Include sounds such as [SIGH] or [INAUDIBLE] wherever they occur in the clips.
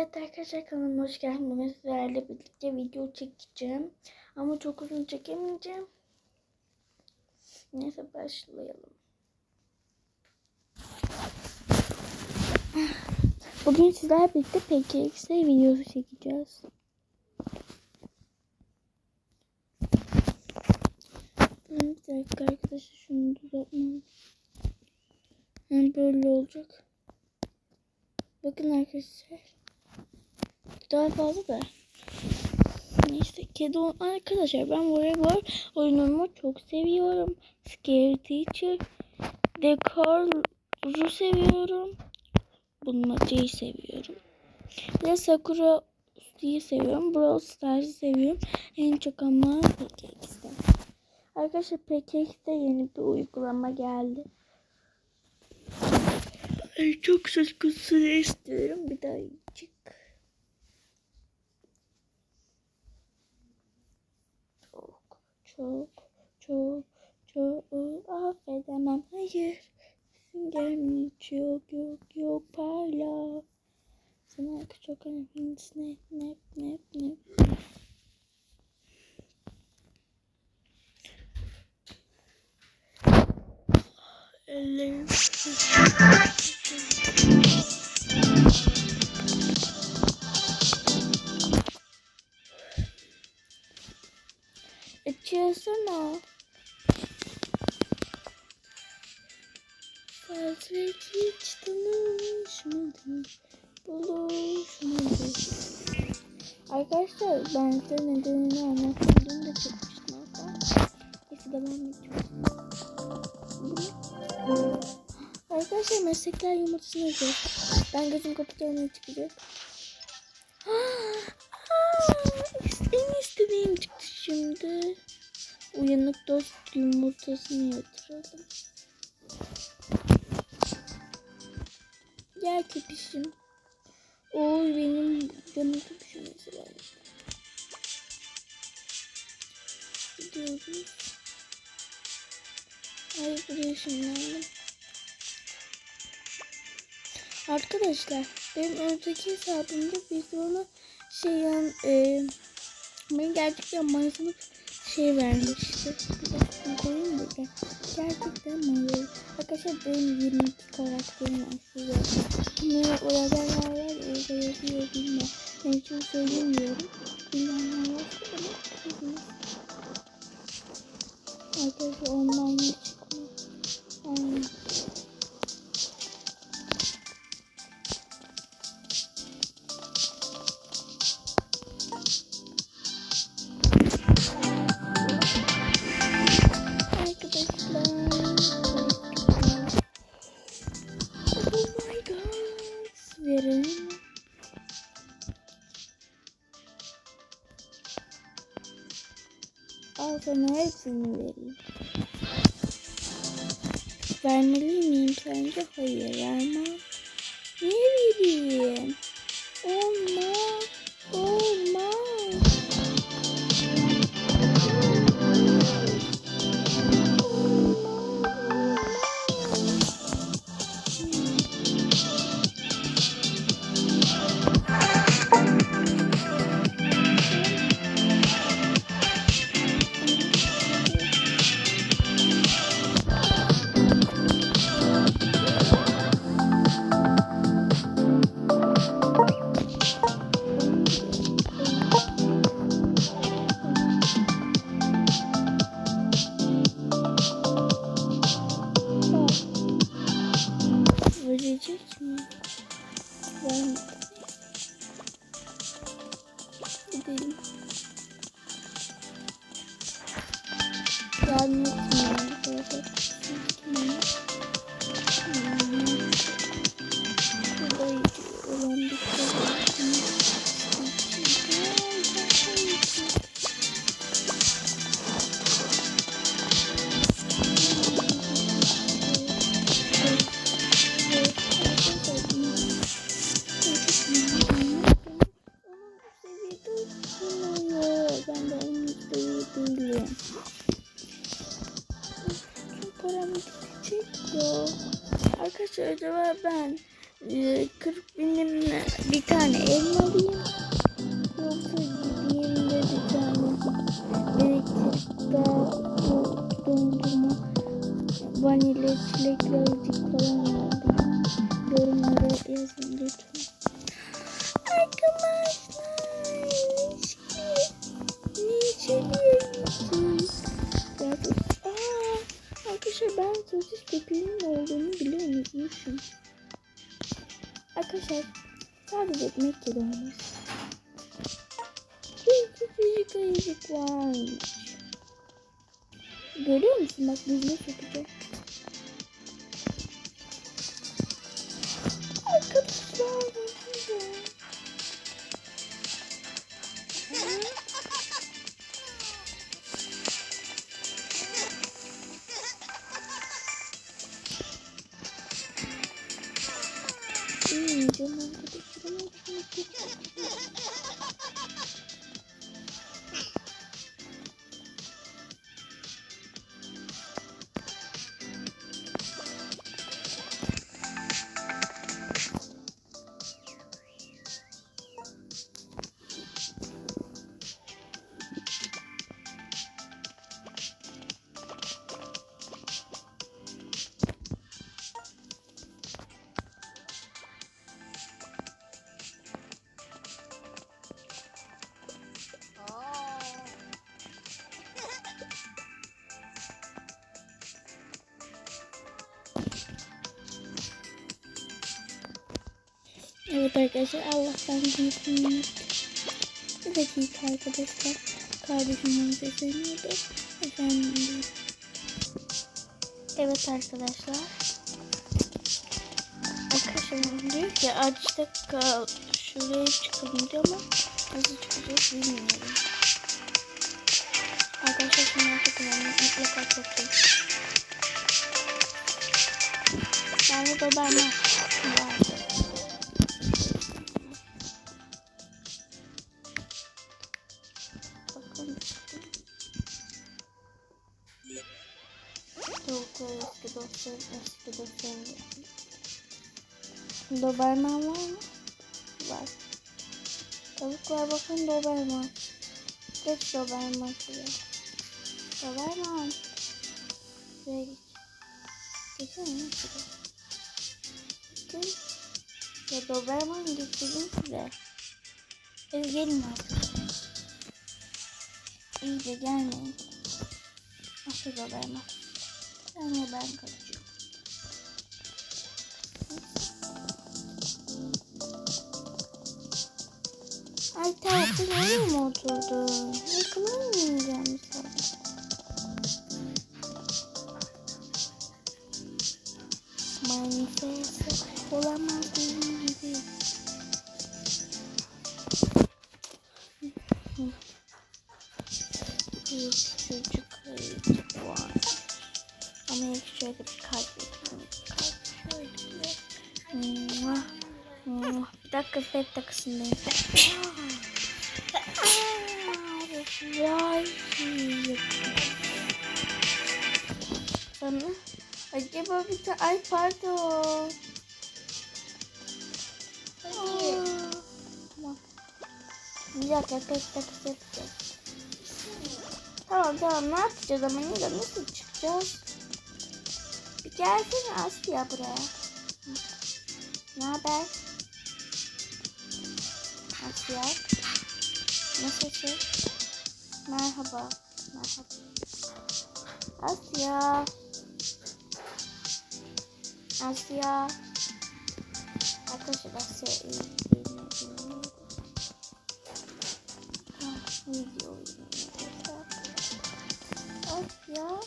Evet arkadaşlar kanalıma hoş geldiniz. Sizlerle birlikte video çekeceğim. Ama çok uzun çekemeyeceğim. Neyse başlayalım. Bugün sizlerle birlikte PKX'de videosu çekeceğiz. Bir dakika arkadaşlar şunu düzeltmem. Böyle olacak. Bakın arkadaşlar. Daha fazla da. Neyse kedi arkadaşlar ben voleybol oyunumu çok seviyorum. Scary Teacher, Dekor'u seviyorum. Bulmacayı seviyorum. Ve Sakura diye seviyorum. Brawl Stars'ı seviyorum. En çok ama PKX'de. Arkadaşlar PKX'de yeni bir uygulama geldi. Ay, çok konusu istiyorum. Bir daha çık. Çok, çok, çok, çok affedemem. Hayır. Gelmiyor. hiç Yok, yok, yok. Parla. Sana çok önemli. Snap, snap, snap, snap. Ellerim. Ben size nedenini anlattığımda da çekmiştim hatta. Neyse devam ediyorum. Arkadaşlar meslekler yumurtasını yazıyor. Ben gözüm kapatıyorum çıkacak. [GASPS] En istediğim çıktı şimdi. Uyanık dost yumurtasını yatıralım. Gel köpüşüm. Oy benim canım köpüşüm mesela. Gidiyoruz. Ay buraya ışınlandım. Arkadaşlar benim önceki hesabımda biz ona şey yani e, ben gerçekten mayasını şey vermişti. Bir dakika koyayım burada. Gerçekten mayayı. Arkadaşlar benim 22 karakterim var size. Ne olaylar var var orada yazıyor bilmem. Ben çok söylemiyorum. Bilenler varsa bana Baju si Al sana hepsini vereyim. Vermeli miyim sence? Hayır vermem. Niye vereyim? Olmaz. emanet. Acaba ben e, 40 binimle bir tane elma alayım. Yoksa gideyim de bir tane elektrik daha bu dondurma vanilya çilekli azıcık falan alayım. Yorumlara yazın lütfen. Küçücük ayıcık varmış. Görüyor musun? Bak yüzüne sokacağım. Evet arkadaşlar Allah'tan büyük Bir dakika arkadaşlar. Kardeşimin sesleniyordu. Efendim. Evet arkadaşlar. Arkadaşlar diyor ki açta kal. Şuraya çıkalım diyor ama nasıl çıkacağız bilmiyorum. Arkadaşlar şimdi artık önemli. Mutlaka toplayın. Yani babamla vardı. Bakın. Doberman var mı? Var. Tavuklar bakın Doberman. Geç Doberman şuraya. Doberman. Şuraya geç. Geçsene şuraya? Ya Doberman getirdim size. Hadi gelin artık. İyice gelmeyin. Nasıl Doberman? Ben de ben kaçıyorum. Ay tatlım oraya mı oturdun? Yakına mı ineceğim? Manifest olamaz gibi. Vay. Sana acaba bir tane ay pardon. Aa, Tamam. Bir dakika fet takısı yapacağız. Tamam tamam ne yapacağız ama Nida nasıl çıkacağız? Bir gelsene Asya buraya. Ne haber? Asya. Nasılsın? Merhaba. Merhaba. Asya. Asya. Arkadaşlar Asya iyi. Ah, Video. Asya.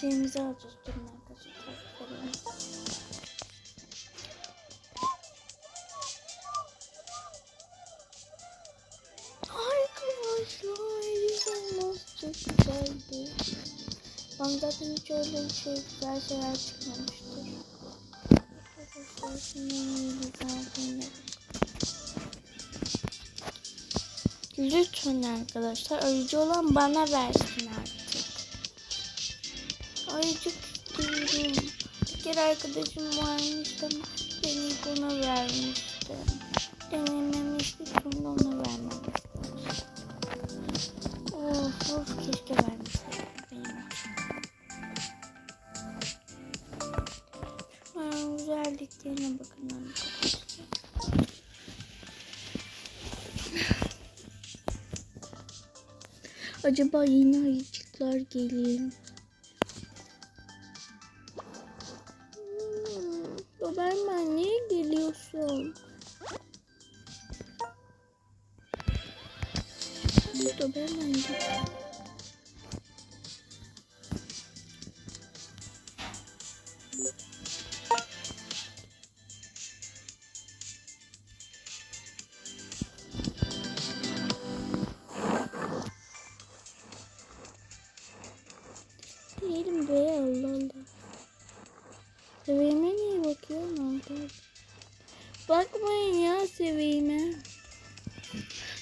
Şeyimizi alacağız. Durun arkadaşlar. Arkadaşlar güzel çok güzeldi. Ben zaten hiç öyle bir şey güzel şeyler çıkmamıştır. Arkadaşlar şimdi güzel günler. Lütfen arkadaşlar ayıcı olan bana versin Ayıcık istiyorum. Bir arkadaşım varmış da beni ona vermişti. Denememi istedim de ona vermemiştim. Of of keşke vermeseydim benim. Şunların güzelliklerine bakın arkadaşlar. Acaba yeni ayıcıklar gelir mi? Doberman gel. Diyelim Bakmayın ya.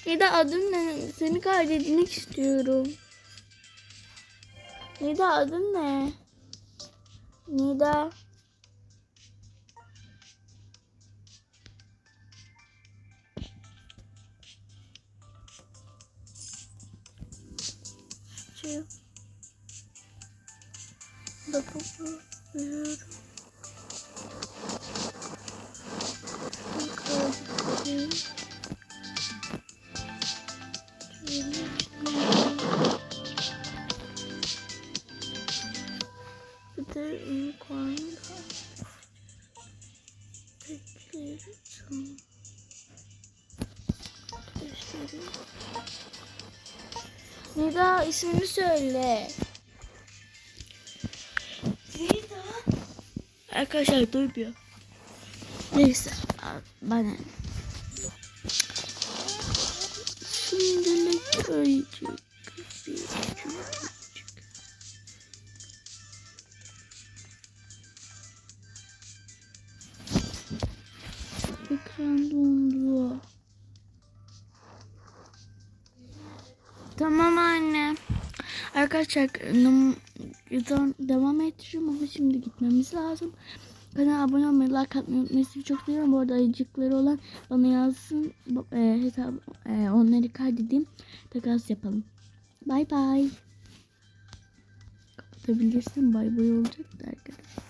Nida adın ne? Seni kaydetmek istiyorum. Nida adın ne? Nida. Şu. Lafı buluyorum. Bakayım. Bir de unicorn. Tekleri. Göstereyim. Nida ismini söyle. Nida. Arkadaşlar duymuyor. Neyse. Bana. Şimdilik ayıcık. Bir çocuk. Ekran dondu. Tamam anne. Arkadaşlar devam ettireceğim ama şimdi gitmemiz lazım. Kanala abone olmayı, like atmayı unutmayın. Çok seviyorum. Bu arada ayıcıkları olan bana yazsın. E, hesap, e, onları kaydedeyim. Takas yapalım. Bay bay. Kapatabilirsin. Bay bay olacak da arkadaşlar.